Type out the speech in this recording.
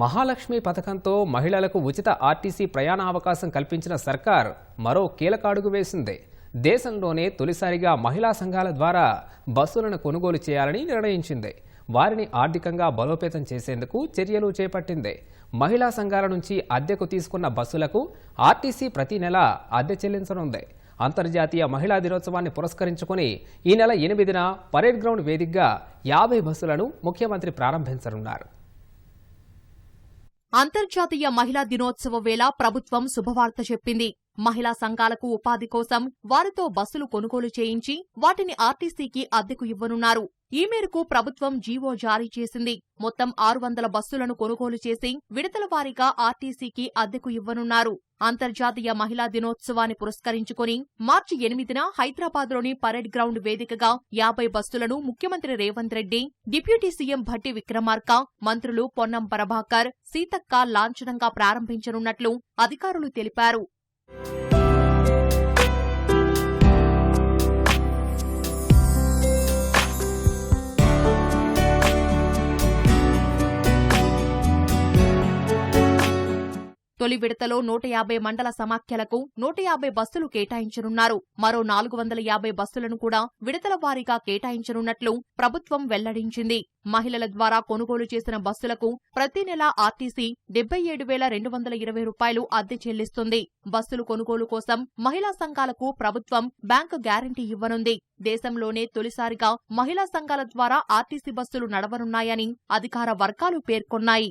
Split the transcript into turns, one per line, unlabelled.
మహాలక్ష్మి పథకంతో మహిళలకు ఉచిత ఆర్టీసీ ప్రయాణ అవకాశం కల్పించిన సర్కార్ మరో కీలక అడుగు వేసింది. దేశంలోనే తొలిసారిగా మహిళా సంఘాల ద్వారా బస్సులను కొనుగోలు చేయాలని నిర్ణయించింది. వారిని ఆర్థికంగా బలోపేతం చేసేందుకు చర్యలు చేపట్టింది. మహిళా సంఘాల నుంచి అద్దెకు తీసుకున్న బస్సులకు ఆర్టీసీ ప్రతి నెల అద్దె చెల్లించనుంది. అంతర్జాతీయ మహిళా దినోత్సవాన్ని పురస్కరించుకుని ఈ నెల ఎనిమిదిన పరేడ్ గ్రౌండ్ వేదికగా యాభై బస్సులను ముఖ్యమంత్రి ప్రారంభించనున్నారు.
అంతర్జాతీయ మహిళా దినోత్సవ వేళ ప్రభుత్వం శుభవార్త చెప్పింది. మహిళా సంఘాలకు ఉపాధి కోసం వారితో బస్సులు కొనుగోలు చేయించి వాటిని ఆర్టీసీకి అద్దెకు ఇవ్వనున్నారు. ఈ మేరకు ప్రభుత్వం జీవో జారీ చేసింది. మొత్తం ఆరు వందల బస్సులను కొనుగోలు చేసి విడతల వారీగా ఆర్టీసీకి అద్దెకు ఇవ్వనున్నారు. అంతర్జాతీయ మహిళా దినోత్సవాన్ని పురస్కరించుకుని మార్చి ఎనిమిదిన హైదరాబాద్లోని పరేడ్ గ్రౌండ్ వేదికగా యాభై బస్సులను ముఖ్యమంత్రి రేవంత్ రెడ్డి డిప్యూటీ సీఎం భట్టి విక్రమార్క మంత్రులు పొన్నం ప్రభాకర్ సీతక్క లాంఛనంగా ప్రారంభించనున్నట్లు అధికారులు తెలిపారు. తొలి విడతలో నూట యాభై మండల సమాఖ్యలకు నూట యాభై బస్సులు కేటాయించనున్నారు. మరో నాలుగు వందల యాభై బస్సులను కూడా విడతల వారీగా కేటాయించనున్నట్లు ప్రభుత్వం వెల్లడించింది. మహిళల ద్వారా కొనుగోలు చేసిన బస్సులకు ప్రతి నెల ఆర్టీసీ డెబ్బై ఏడు వేల రెండు వందల ఇరవై రూపాయలు అద్దె చెల్లిస్తుంది. బస్సులు కొనుగోలు కోసం మహిళా సంఘాలకు ప్రభుత్వం బ్యాంకు గ్యారంటీ ఇవ్వనుంది. దేశంలోనే తొలిసారిగా మహిళా సంఘాల ద్వారా ఆర్టీసీ బస్సులు నడవనున్నాయని అధికార వర్గాలు పేర్కొన్నాయి.